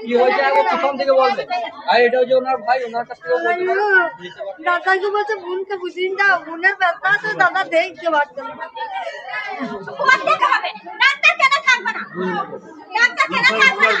কি হয়েছে আগে প্রথম থেকে বলবে। আর এটা হচ্ছে ওনার ভাই ওনার কাছ থেকে বলতে দাদাকে বলছে বোনকে বুঝিয়ে দাও বোনের ব্যথা আছে দাদা দেখতে পারতো না? তোমার দেখতে হবে ডাক্তার কেন থাকবে না? ডাক্তার কেন থাকবে না?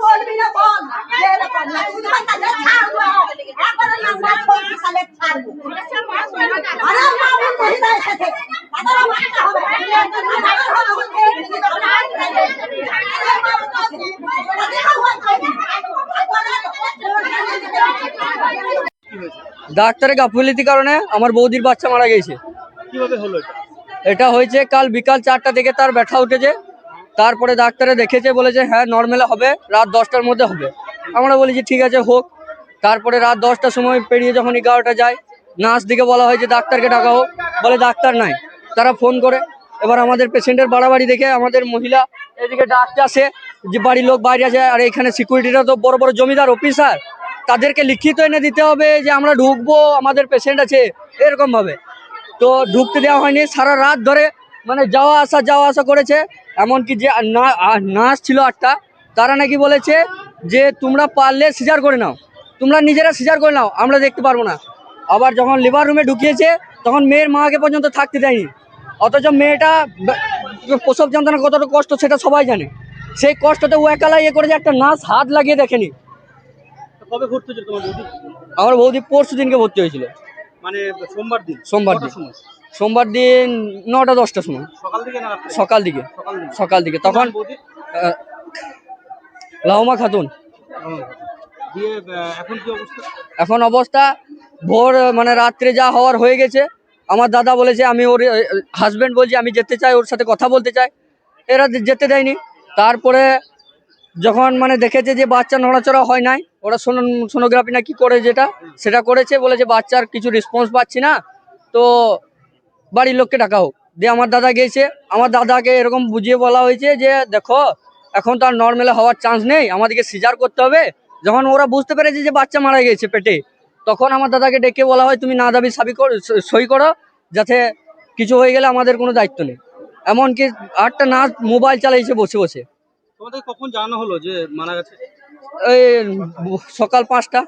বলবি না। বল এরকম না শুধু তাদের ছাড়বো একবার আমরা ছোট সালে ছাড়বো আরে মামুন মহিলা এসেছে তাদের মারতে হবে ডাক্তারের গাফিলতির কারণে আমার বৌদির বাচ্চা মারা গেছে। কীভাবে হলো এটা? এটা হয়েছে কাল বিকাল চারটা থেকে তার ব্যথা উঠেছে। তারপরে ডাক্তারে দেখেছে বলেছে হ্যাঁ নর্মালে হবে রাত দশটার মধ্যে হবে। আমরা বলেছি ঠিক আছে হোক। তারপরে রাত দশটার সময় পেরিয়ে যখন এগারোটা যায় নার্স দিকে বলা হয়েছে ডাক্তারকে ডাকা হোক। বলে ডাক্তার নাই। তারা ফোন করে। এবার আমাদের পেশেন্টের বাড়াবাড়ি দেখে আমাদের মহিলা এদিকে ডাক্তার আসে যে বাড়ির লোক বাইরে আছে আর এখানে সিকিউরিটিটা তো বড় বড় জমিদার অফিসার তাদেরকে লিখিত এনে দিতে হবে যে আমরা ঢুকবো, আমাদের পেশেন্ট আছে, এরকম ভাবে। তো ঢুকতে দেওয়া হয়নি, সারা রাত ধরে মানে যাওয়া আসা যাওয়া আসা করেছে। এমনকি যে নার্স ছিল আটটা, তারা নাকি বলেছে যে তোমরা পারলে সিজার করে নাও, তোমরা নিজেরা সিজার করে নাও, আমরা দেখতে পারব না। আবার যখন লিভার রুমে ঢুকিয়েছে, তখন মেয়ের মাকে পর্যন্ত থাকতে দেয়নি। অথচ মেয়েটা প্রসব যন্ত্রণা কতটা কষ্ট সেটা সবাই জানে। সেই কষ্টতে ও একালা ইয়ে করেছে, একটা নার্স হাত লাগিয়ে দেখেনি। কবে ভর্তি হয়েছিল তোমার বৌদি? আমার বৌদি পরশু দিনকে ভর্তি হয়েছিল। মানে সোমবার দিন। সোমবার দিন। সোমবার দিন নটা দশটার সময়। সকাল থেকে না সকাল দিকে। সকাল দিকে। সকাল দিকে। তখন লাউমা খাতুন। এখন কি অবস্থা? এখন অবস্থা ভোর মানে রাত্রে যা হওয়ার হয়ে গেছে আমার দাদা বলেছে আমি ওর হাজবেন্ড বলছি আমি যেতে চাই ওর সাথে কথা বলতে চাই। এরা যেতে দেয়নি। তারপরে যখন মানে দেখেছে যে বাচ্চা নড়াচড়া হয় নাই, ওরা সোনো সোনোগ্রাফি না কি করে যেটা, সেটা করেছে, বলেছে বাচ্চার কিছু রেসপন্স পাচ্ছি না, তো বাড়ির লোককে ডাকা হোক। দিয়ে আমার দাদা গেছে আমার দাদাকে এরকম বুঝিয়ে বলা হয়েছে যে, দেখো, এখন তো আর নর্মালে হওয়ার চান্স নেই, আমাদেরকে সিজার করতে হবে। যখন ওরা বুঝতে পেরেছে যে বাচ্চা মারা গেছে পেটে, তখন আমার দাদাকে ডেকে বলা হয়, তুমি না দাবি সাবি কর সই করো, যাতে কিছু হয়ে গেলে আমাদের কোনো দায়িত্ব নেই। এমনকি আটটা নাচ মোবাইল চালাইছে বসে বসে। তোমাদের কখন জানানো হলো যে মারা গেছে? এই সকাল পাঁচটা।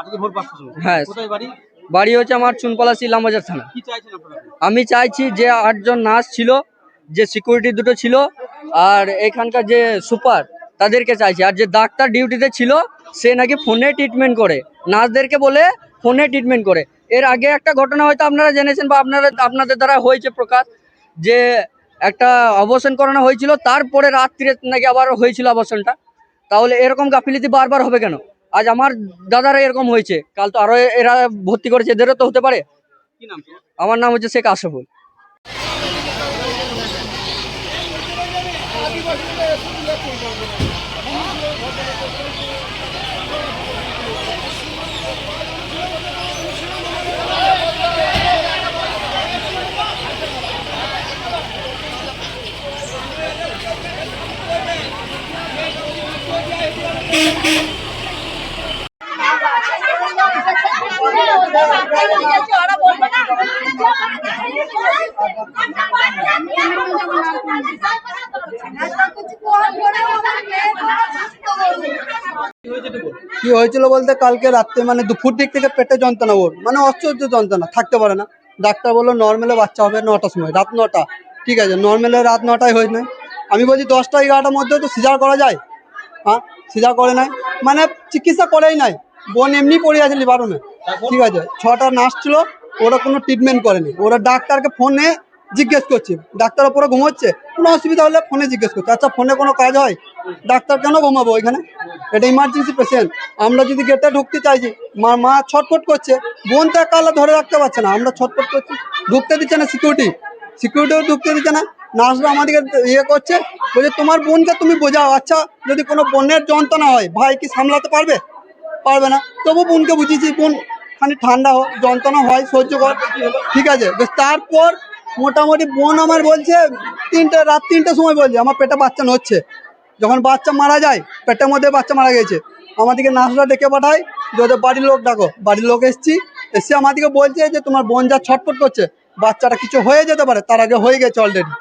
আজকে ভোর পাঁচটার সময়। হ্যাঁ। কোথায় বাড়ি? বাড়ি হচ্ছে আমার চুনপলাশি ইলামবাজার থানা। কি চাইছেন আপনারা? আমি চাইছি যে আটজন নার্স ছিল যে সিকিউরিটি দুটো ছিল আর এখানকার যে সুপার তাদেরকে চাইছি। আর যে ডাক্তার ডিউটিতে ছিল সে নাকি ফোনে ট্রিটমেন্ট করে। নার্সদেরকে বলে ফোনে ট্রিটমেন্ট করে। এর আগে একটা ঘটনা হয়তো আপনারা জেনেছেন বা আপনারা আপনাদের দ্বারা হয়েছে প্রকাশ যে একটা অবসান করানো হয়েছিল তারপরে রাত্রিরে নাকি আবার হয়েছিল অবসানটা তাহলে এরকম গাফিলিতি বারবার হবে কেন? আজ আমার দাদারা এরকম হয়েছে কাল তো আরও এরা ভর্তি করেছে এদেরও তো হতে পারে। কি নাম তোমার? আমার নাম হচ্ছে শেখ আশরাফুল। ওরা বলবে না কিছু কম করে আমার মেয়েকে সুস্থ করবে কি হয়েছিল বলতে কালকে রাত্রে মানে দুপুর দিক থেকে পেটে যন্ত্রণা ওর মানে অসহ্য যন্ত্রণা, থাকতে পারে না। ডাক্তার বলল নর্মালে বাচ্চা হবে নটার সময়, রাত নটা। ঠিক আছে নর্মালে রাত নটায় হয়ে নাই। আমি বলছি, দশটা এগারোটার মধ্যে তো সিজার করা যায়? হ্যাঁ সিজার করে নাই। মানে চিকিৎসা করেই নাই। বোন এমনি পড়ে আছে রুমে ঠিক আছে, ছটা নার্স ছিল ওরা কোনো ট্রিটমেন্ট করেনি। ওরা ডাক্তারকে ফোনে জিজ্ঞেস করছে। ডাক্তার ওপরে ঘুমোচ্ছে? কোনো অসুবিধা হলে ফোনে জিজ্ঞেস করছে। আচ্ছা ফোনে কোনো কাজ হয়? ডাক্তার কেন ঘুমাবো ওইখানে? এটা ইমার্জেন্সি পেশেন্ট আমরা যদি গেটে ঢুকতে চাইছি মা মা ছটফট করছে, বোন তো একা ধরে রাখতে পারছে না। আমরা ছটফট করছি। ঢুকতে দিচ্ছে না সিকিউরিটি সিকিউরিটিও ঢুকতে দিচ্ছে না। নার্সরা আমাদেরকে ইয়ে করছে, বলছে, তোমার বোনকে তুমি বোঝাও। আচ্ছা যদি কোনো বোনের যন্ত্রণা হয়, ভাই কি সামলাতে পারবে? পারবে না। তবু বোনকে বুঝিয়েছি, বোন খানি ঠান্ডা যন্ত্রণা হয়, সহ্য কর ঠিক আছে? তারপর মোটামুটি বোন আমার বলছে, তিনটে, রাত তিনটের সময় বলছে, আমার পেটে বাচ্চা নড়ছে। যখন বাচ্চা মারা যায়, পেটের মধ্যে বাচ্চা মারা গেছে। আমাদেরকে নার্সরা ডেকে পাঠায়, যে ওদের বাড়ির লোক ডাকো। বাড়ির লোক এসছি, এসে আমাদেরকে বলছে যে, তোমার বোন যা ছটফট করছে, বাচ্চাটা কিছু হয়ে যেতে পারে, তার আগে হয়ে গেছে অলরেডি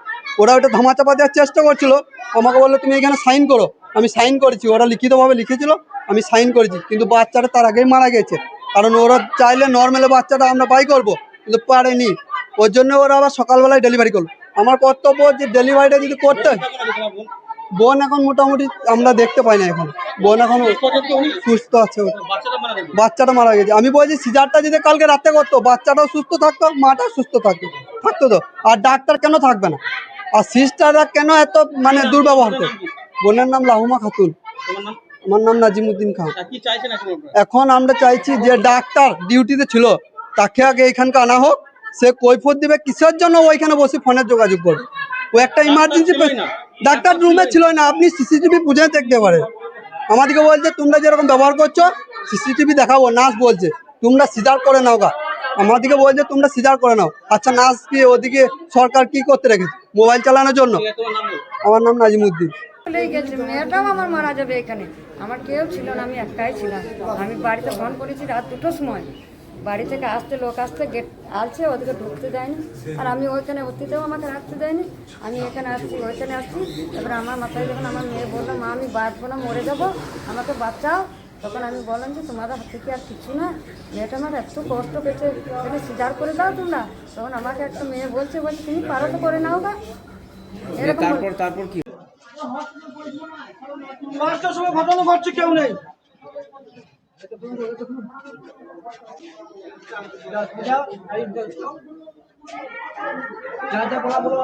ওরা ওটা ধামাচাপা দেওয়ার চেষ্টা করছিল। আমাকে বলল, তুমি এখানে সাইন করো। আমি সাইন করেছি, ওরা লিখিতভাবে লিখেছিল, আমি সাইন করেছি। কিন্তু বাচ্চাটা তার আগেই মারা গেছে। কারণ ওরা চাইলে নর্মালে বাচ্চাটা আমরা বাই করব, কিন্তু পারেনি। ওর জন্য ওরা আবার সকালবেলায় ডেলিভারি করল। আমার কর্তব্য যে ডেলিভারিটা যদি করতে বোন এখন মোটামুটি আমরা দেখতে পাই না এখন। বোন এখন সুস্থ আছে। বাচ্চাটা মারা গেছে। আমি বলছি, সিজারটা যদি কালকে রাতে করতো, বাচ্চাটাও সুস্থ থাকতো মাটাও সুস্থ থাকতো। থাকতো তো। আর ডাক্তার কেন থাকবে না? আর সিস্টাররা কেন এত মানে দুর্ব্যবহার করে? বোনের নাম লাহুমা খাতুন। আমার নাম নাজিমুদ্দিন খান চাইছেন এখন আমরা চাইছি যে ডাক্তার ডিউটিতে ছিল তাকে আগে এখানকে আনা হোক। সে কৈফত দিবে কিসের জন্য ওইখানে বসে ফোনের যোগাযোগ করবে? ও একটা ইমার্জেন্সি ডাক্তার রুমে ছিল না। আপনি সিসিটিভি বুঝে দেখতে পারেন আমাদেরকে বলছে তোমরা যেরকম ব্যবহার করছ সিসিটিভি দেখাবো নার্স বলছে তোমরা সিজার করে নাও গা। আমাদেরকে বলছে তোমরা সিজার করে নাও। আচ্ছা নার্স কি ওদিকে সরকার কি করতে রেখেছে? মোবাইল চালানোর জন্য। আমার নাম নাজিমুদ্দিন। চলেই গেছে মেয়েটাও আমার মারা যাবে এখানে। আমার কেউ ছিল না আমি একাই ছিলাম। আমি বাড়িতে ফোন করেছি রাত দুটোর সময়। বাড়ি থেকে আসতে লোক আসতে গেট আসছে ওদিকে ঢুকতে দেয়নি। আর আমি ওইখানে অতীতেও আমাকে রাখতে দেয়নি। আমি এখানে আসছি ওইখানে আসছি। এবার আমার মাথায় যখন আমার মেয়ে বলল মা আমি বাঁচবো না মরে যাব আমাকে বাঁচাও। তখন আমি বললাম যে তোমাদের হাতে কি আর কিছু না। মেয়েটা আমার এত কষ্ট পেয়েছে। তুমি সিজার করে দাও তোমরা। তখন আমাকে একটা মেয়ে বলছে বলছে তুমি পারো তো করে নাও গা। এরকম বলে- তারপর কি? পাঁচটার সময় ঘটনা ঘটছে কেউ নেই। যা যা বলা বলো